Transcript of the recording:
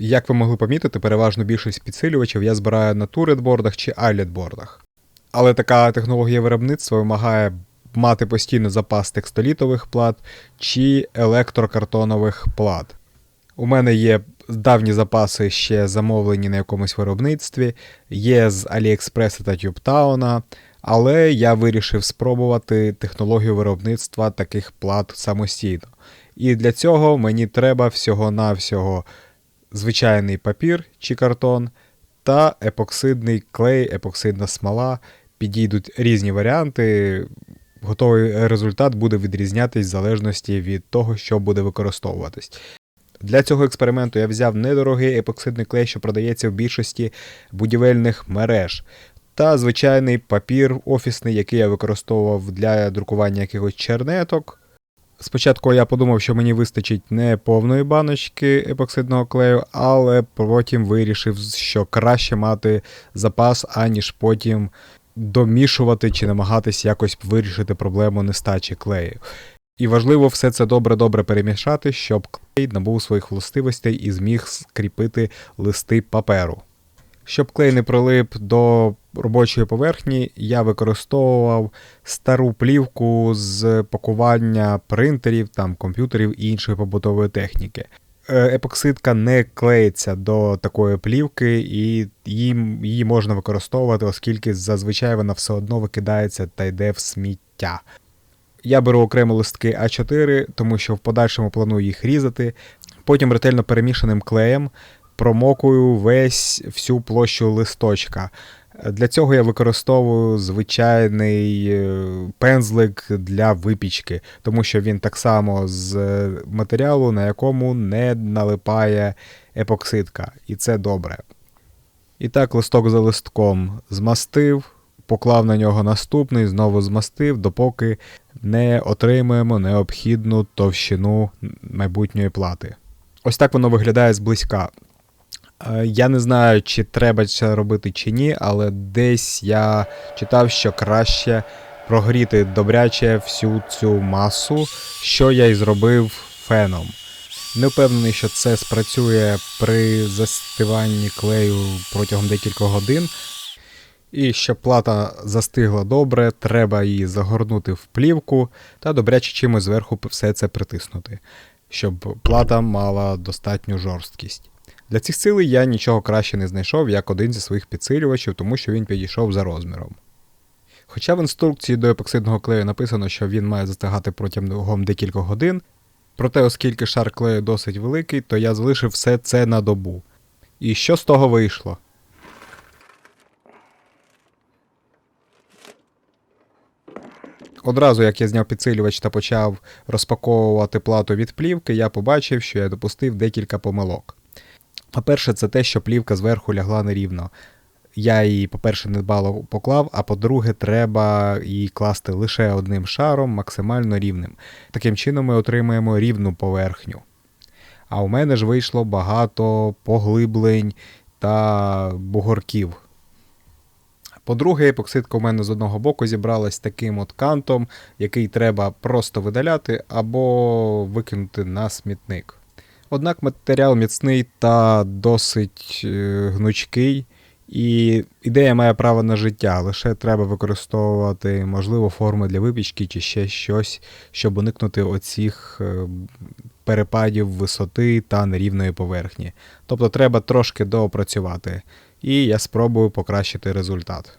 Як ви могли помітити, переважно більшість підсилювачів я збираю на туретбордах чи айлетбордах. Але така технологія виробництва вимагає мати постійно запас текстолітових плат чи електрокартонових плат. У мене є давні запаси ще замовлені на якомусь виробництві, є з AliExpress та TubeTown, але я вирішив спробувати технологію виробництва таких плат самостійно. І для цього мені треба всього-навсього звичайний папір чи картон та епоксидний клей, епоксидна смола. Підійдуть різні варіанти. Готовий результат буде відрізнятись в залежності від того, що буде використовуватись. Для цього експерименту я взяв недорогий епоксидний клей, що продається в більшості будівельних мереж, та звичайний папір офісний, який я використовував для друкування якихось чернеток. Спочатку я подумав, що мені вистачить не повної баночки епоксидного клею, але потім вирішив, що краще мати запас, аніж потім домішувати чи намагатись якось вирішити проблему нестачі клею. І важливо все це добре-добре перемішати, щоб клей набув своїх властивостей і зміг скріпити листи паперу. Щоб клей не прилип до робочої поверхні, я використовував стару плівку з пакування принтерів, там, комп'ютерів і іншої побутової техніки. Е, Епоксидка не клеїться до такої плівки, і її, можна використовувати, оскільки зазвичай вона все одно викидається та йде в сміття. Я беру окремо листки А4, тому що в подальшому планую їх різати. Потім ретельно перемішаним клеєм промокую весь всю площу листочка. Для цього я використовую звичайний е, пензлик для випічки, тому що він так само з е, матеріалу, на якому не налипає епоксидка, і це добре. І так, листок за листком змастив, поклав на нього наступний, знову змастив, допоки не отримаємо необхідну товщину майбутньої плати. Ось так воно виглядає зблизька. Е, Я не знаю, чи треба це робити чи ні, але десь я читав, що краще прогріти добряче всю цю масу, що я й зробив феном. Не впевнений, що це спрацює при застиванні клею протягом декількох годин. І щоб плата застигла добре, треба її загорнути в плівку та добряче чимось зверху все це притиснути, щоб плата мала достатню жорсткість. Для цих цілей я нічого краще не знайшов, як один зі своїх підсилювачів, тому що він підійшов за розміром. Хоча в інструкції до епоксидного клею написано, що він має застигати протягом декількох годин, проте, оскільки шар клею досить великий, то я залишив все це на добу. І що з того вийшло? Одразу, як я зняв підсилювач та почав розпаковувати плату від плівки, я побачив, що я допустив декілька помилок. По-перше, це те, що плівка зверху лягла нерівно. Я її, по-перше, недбало поклав, а по-друге, треба її класти лише одним шаром, максимально рівним. Таким чином ми отримаємо рівну поверхню. А у мене ж вийшло багато поглиблень та бугорків. По-друге, епоксидка у мене з одного боку зібралась таким от кантом, який треба просто видаляти або викинути на смітник. Однак матеріал міцний та досить е, гнучкий, і ідея має право на життя, лише треба використовувати, можливо, форми для випічки чи ще щось, щоб уникнути оцих е, перепадів висоти та нерівної поверхні. Тобто треба трошки доопрацювати, і я спробую покращити результат.